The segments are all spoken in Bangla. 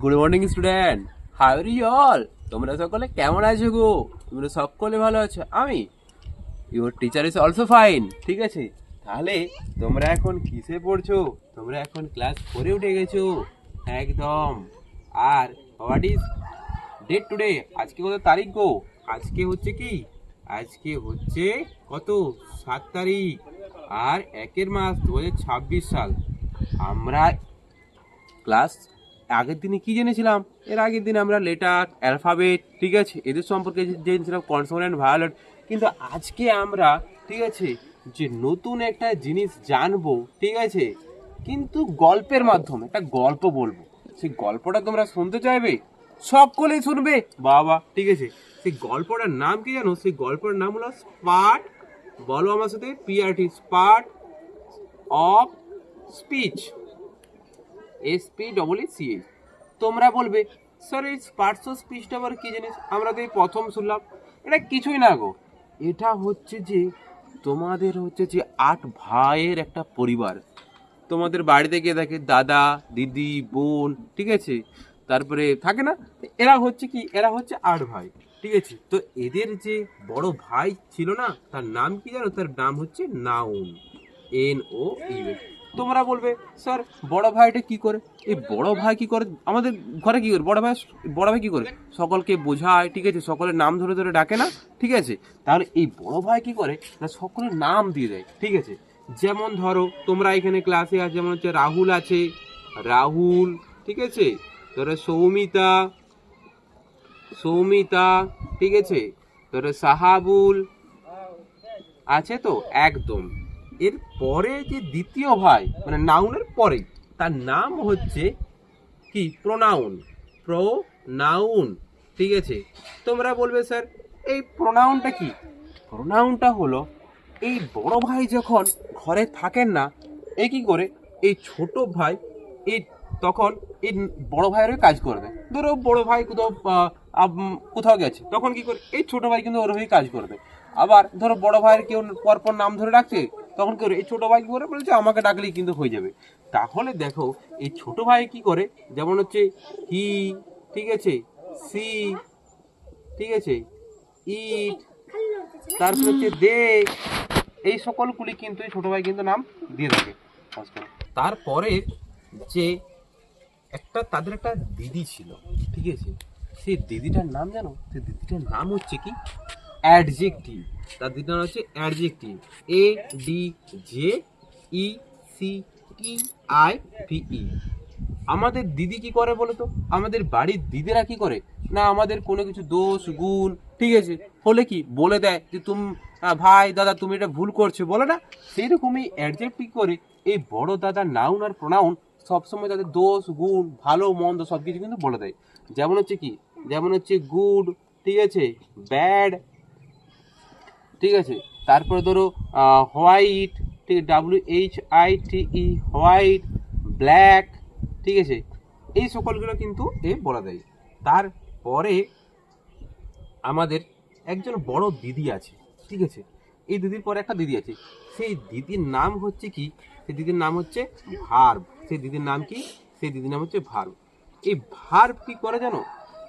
Good morning student how are you all তোমরা সকলে কেমন আছো গো? তোমরা সকলে ভালো আছো? আমি your teacher is also fine ঠিক আছে? তাহলে তোমরা এখন কিসে পড়ছো? তোমরা এখন ক্লাস ফোরে উঠে গেছো। একদম। আর হোয়াট ইজ ডেট টুডে আজকে কত তারিখ গো? আজকে হচ্ছে কি? আজকে হচ্ছে কত? সাত তারিখ। আর একের মাস দু সাল। আমরা ক্লাস আগের দিনে কি জেনেছিলাম? এর আগের দিন আমরা লেটার অ্যালফাবেট ঠিক আছে? এদের সম্পর্কে জেনেছিলাম কনসোনেন্ট ভায়োলেট কিন্তু আজকে আমরা, ঠিক আছে, যে নতুন একটা জিনিস জানব, ঠিক আছে? কিন্তু গল্পের মাধ্যমে, একটা গল্প বলব। সেই গল্পটা তোমরা শুনতে চাইবে? সকলেই শুনবে? বাবা, ঠিক আছে? সেই গল্পটার নাম কি জানো? সেই গল্পটার নাম হলো স্পার্ট বলো আমার সাথে PRT part of speech S P double C H তোমরা বলবে স্যার এই পার্টস অফ স্পিচটা আবার কী জিনিস? আমরা তো এই প্রথম শুনলাম। এটা কিছুই না গো। এটা হচ্ছে যে, তোমাদের হচ্ছে যে আট ভাইয়ের একটা পরিবার। তোমাদের বাড়িতে গিয়ে দেখে দাদা, দিদি, বোন, ঠিক আছে? তারপরে থাকে না? এরা হচ্ছে কি? এরা হচ্ছে আট ভাই, ঠিক আছে? তো এদের যে বড় ভাই ছিল না, তার নাম কি জানো? তার নাম হচ্ছে নাউন। এন ও ইউ তোমরা বলবে, স্যার, বড় ভাইটা কি করে? এই বড় ভাই কি করে? আমাদের ঘরে কি করে? বড় ভাই বড় ভাই কি করে? সকলকে বোঝায়, ঠিক আছে? সকলের নাম ধরে ধরে ডাকে না, ঠিক আছে? তাহলে এই বড় ভাই কি করে? না, সকলের নাম দিয়ে দেয়, ঠিক আছে? যেমন ধরো, তোমরা এখানে ক্লাসে আছে, যেমন হচ্ছে রাহুল আছে, রাহুল, ঠিক আছে? ধরো সৌমিতা সৌমিতা, ঠিক আছে? ধরো সাহাবুল, আছে তো? একদম। এর পরে যে দ্বিতীয় ভাই মানে নাউনের পরে, তার নাম হচ্ছে কি? প্রোনাউন। প্রোনাউন। ঠিক আছে? তোমরা বলবে, স্যার, এই প্রোনাউনটা কি? প্রোনাউনটা হলো এই বড় ভাই যখন ঘরে থাকেন না এই কি করে? এই ছোট ভাই এই তখন এই বড় ভাইয়ের কাজ করবে ধরো বড় ভাই কোথাও কোথাও গেছে, তখন কি করে? এই ছোট ভাই কিন্তু ওর কাজ করবে আবার ধরো বড় ভাইয়ের কেউ পরপর নাম ধরে রাখছে তখন কি করে এই ছোট ভাই কি করে বলছে, আমাকে ডাকলেই কিন্তু হয়ে যাবে। তাহলে দেখো, এই ছোট ভাই কি করে? যেমন হচ্ছে হি, ঠিক আছে, সি, ঠিক আছে, ইট, তারপর হচ্ছে দে, এই সকলগুলি কিন্তু এই ছোট ভাই কিন্তু নাম দিয়ে থাকে। তারপরে যে একটা তাদের একটা দিদি ছিল, ঠিক আছে, সেই দিদিটার নাম জানো? সেই দিদিটার নাম হচ্ছে কি? অ্যাডজেক্টিভ। তার দিদিটার নাম হচ্ছে adjective. A D J E C T I V E আমাদের দিদি কি করে বলো তো আমাদের বাড়ির দিদিরা কি করে? না, আমাদের কোনো কিছু দোষ, গুণ, ঠিক আছে? হলে কি? বলে দেয় যে, তুমি ভাই, দাদা, তুমি এটা ভুল করছ। বলে না? সেই রকমই অ্যাডজেক্ট করে এই বড় দাদা নাউন আর প্রোনাউন সবসময় তাদের দোষ, গুণ, ভালো, মন্দ সব কিছু কিন্তু বলে দেয়। যেমন হচ্ছে কি? যেমন হচ্ছে গুড ঠিক আছে? ব্যাড ঠিক আছে? তারপরে ধরো হোয়াইট, ঠিক W H I T E white, black, ঠিক আছে? এই সকলগুলো কিন্তু এ বলা দেয় তারপরে আমাদের একজন বড় দিদি আছে, ঠিক আছে? এই দিদির পরে একটা দিদি আছে। সেই দিদির নাম হচ্ছে কি? সেই দিদির নাম হচ্ছে ভার্ব। সেই দিদির নাম কি? সেই দিদির নাম হচ্ছে ভার্ব। এই ভার্ব কি করে জানো?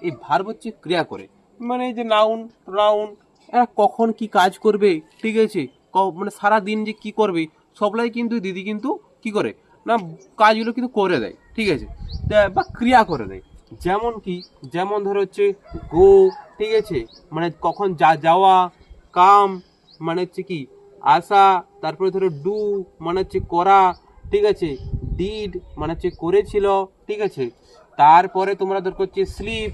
এই ভার্ব হচ্ছে ক্রিয়া করে। মানে এই যে নাউন, রাউন এরা কখন কি কাজ করবে? ঠিক আছে মানে সারা দিন যে কি করবে? সবলাই কিন্তু দিদি কিন্তু কি করে? না, কাজগুলো কিন্তু করে দেয়, ঠিক আছে বা ক্রিয়া করে দেয়। যেমন কি, যেমন ধরো হচ্ছে গো, ঠিক আছে মানে কখন যা যাওয়া, কাম মানে হচ্ছে কি, আসা, তারপরে ধরো ডু মানে হচ্ছে করা, ঠিক আছে, ডিড মানে হচ্ছে করেছিল, ঠিক আছে, তারপরে তোমরা ধর হচ্ছে স্লিপ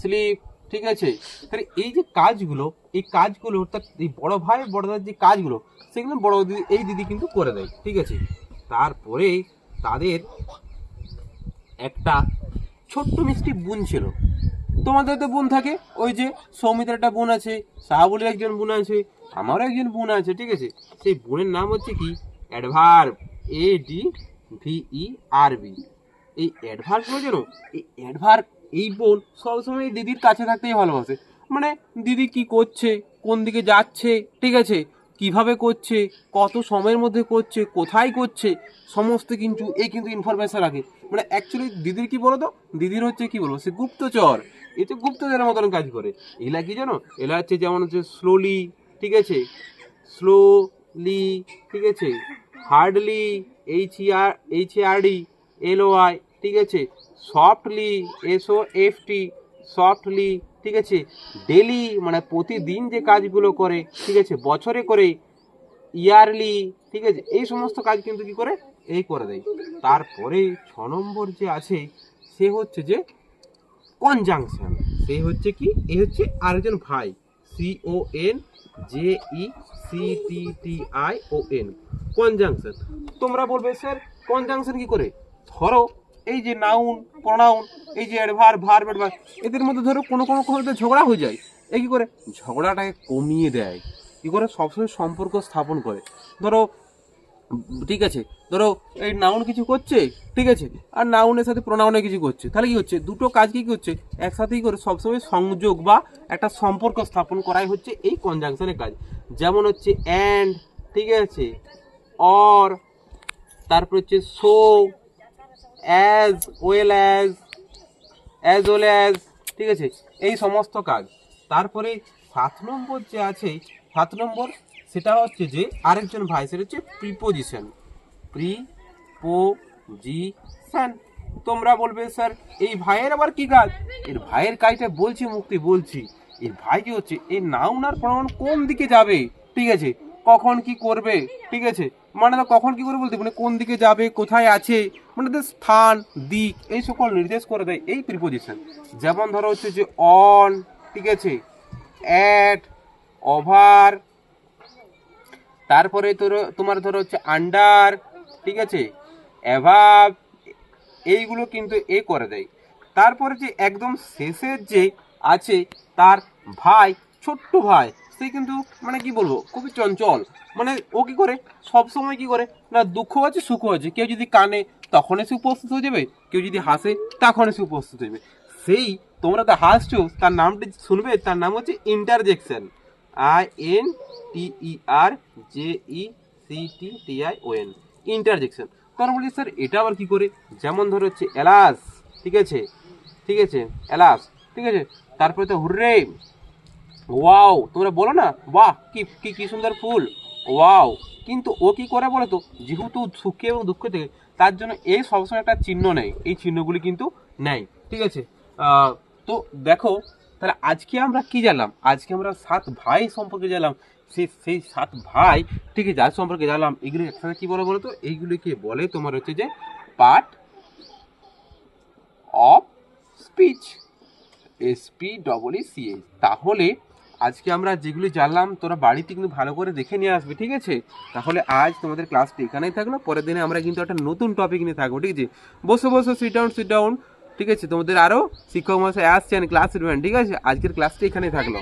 স্লিপ ঠিক আছে? তাহলে এই যে কাজগুলো, এই কাজগুলো, অর্থাৎ এই বড় ভাই, বড় দাদার যে কাজগুলো, সেগুলো বড় দিদি, এই দিদি কিন্তু করে দেয়, ঠিক আছে? তারপরে তাদের একটা ছোট্ট মিষ্টি বোন ছিল। তোমাদের তো বোন থাকে? ওই যে সৌমিতার একটা বোন আছে, সাহাবুলের একজন বোন আছে, আমারও একজন বোন আছে, ঠিক আছে? সেই বোনের নাম হচ্ছে কি? Adverb A D V E R B এই অ্যাডভার্বগুলো জানো? এই অ্যাডভার্ব এই বোন সবসময় দিদির কাছে থাকতেই ভালোবাসে। মানে দিদি কি করছে, কোন দিকে যাচ্ছে, ঠিক আছে? কীভাবে করছে, কত সময়ের মধ্যে করছে, কোথায় করছে, সমস্ত কিন্তু এই কিন্তু ইনফরমেশন রাখে। মানে অ্যাকচুয়ালি দিদির কি বলো তো দিদির হচ্ছে কি বলব? সে গুপ্তচর। এ তো গুপ্তচরের মতন কাজ করে। এলা কি জানো? এলা হচ্ছে যেমন হচ্ছে স্লোলি ঠিক আছে? স্লোলি ঠিক আছে? Hardly H R H R D L O I ঠিক আছে? Softly S O F softly ঠিক আছে? ডেলি মানে প্রতিদিন যে কাজগুলো করে, ঠিক আছে? বছরে করে ইয়ারলি ঠিক আছে? এই সমস্ত কাজ কিন্তু কি করে? এই করে দেয়। তারপরে ছ নম্বর যে আছে, সে হচ্ছে যে কনজাংশন সে হচ্ছে কি? এ হচ্ছে আরেকজন ভাই। C O N J E C T T I O N conjunction তোমরা বলবে, স্যার কনজাংশন কি করে? ধরো এই যে নাউন প্রনাউন এই যে অ্যাডভার ভার অ্যাডভার এদের মধ্যে ধরো কোনো কোনো ক্ষেত্রে ঝগড়া হয়ে যায়। এই কী করে? ঝগড়াটাকে কমিয়ে দেয়। কি করে? সবসময় সম্পর্ক স্থাপন করে। ধরো, ঠিক আছে, ধরো এই নাউন কিছু করছে, ঠিক আছে, আর নাউনের সাথে প্রোনাউনে কিছু করছে। তাহলে কি হচ্ছে? দুটো কাজ কি কি হচ্ছে একসাথেই করে সবসময় সংযোগ বা একটা সম্পর্ক স্থাপন করাই হচ্ছে এই কনজাংশনের কাজ। যেমন হচ্ছে অ্যান্ড ঠিক আছে অর তারপর হচ্ছে so as well as as well as ঠিক আছে? এই সমস্ত কাজ। তারপরে সাত নম্বর যে আছে, সাত নম্বর, সেটা হচ্ছে যে আরেকজন ভাই সেটা হচ্ছে প্রিপোজিশন প্রিপোজিশন তোমরা বলবে, স্যার, এই ভাইয়ের আবার কি কাজ? এর ভাইয়ের কাজটা বলছি, মুক্তি বলছি। এর ভাই কি হচ্ছে এই নাউন প্রমাণ কোন দিকে যাবে? ঠিক আছে? কখন কি করবে? ঠিক আছে? মানে কখন কি করে বলতে মানে কোন দিকে যাবে, কোথায় আছে মানে তাদের স্থান, দিক, এই সকল নির্দেশ করে দেয় এই প্রিপোজিশন যেমন ধরো হচ্ছে যে অন ঠিক আছে অ্যাট ওভার তারপরে তোর, তোমার ধরো হচ্ছে আন্ডার ঠিক আছে অ্যাভাব এইগুলো কিন্তু এ করে দেয়। তারপরে যে একদম শেষের যে আছে, তার ভাই, ছোট্ট ভাই সে কিন্তু মানে কি বলব, খুবই চঞ্চল। মানে ও কি করে? সব সময় কি করে? না, দুঃখ আছে, সুখ আছে। কেউ যদি কানে তখন এসে উপস্থিত হয়ে যাবে। কেউ যদি হাসে তখন এসে উপস্থিত হয়ে যাবে। সেই, তোমরা তো হাসছো, তার নামটি শুনবে, তার নাম হচ্ছে interjection I N T E R J E C T T I O N interjection তোমরা বলি স্যার, এটা আবার কি করে? যেমন ধরো হচ্ছে, এলাস, ঠিক আছে? ঠিক আছে? এলাস, ঠিক আছে? তারপরে তো হুররে ওয়াও, তোমরা বলো না? বাহ, কি কি কি সুন্দর ফুল। ওয়াও, কিন্তু ও কি করে বলো তো? যেহেতু সুখে এবং দুঃখ থেকে, তার জন্য এই সবসময় একটা চিহ্ন নেই। এই চিহ্নগুলি কিন্তু নেই, ঠিক আছে? তো দেখো, তাহলে আজকে আমরা কি জানলাম? আজকে আমরা সাত ভাই সম্পর্কে জানলাম। সেই সেই সাত ভাই, ঠিক আছে, যার সম্পর্কে জানলাম, এগুলো একসাথে কি বলে বলো তো? এইগুলিকে বলে তোমার হচ্ছে যে part of speech S P double C তাহলে আজকে আমরা যেগুলি জানলাম, তোরা বাড়িতে কিন্তু ভালো করে দেখে নিয়ে আসবে, ঠিক আছে? তাহলে আজ তোমাদের ক্লাসটি এখানেই থাকল। পরের দিনে আমরা কিন্তু একটা নতুন টপিক নিয়ে থাকব, ঠিক আছে? বসে বসে সিট ডাউন সিট ডাউন ঠিক আছে? তোমাদের আরও শিক্ষক মশাই আসছেন ক্লাস নেবেন ঠিক আছে? আজকের ক্লাসটি এখানেই থাকল।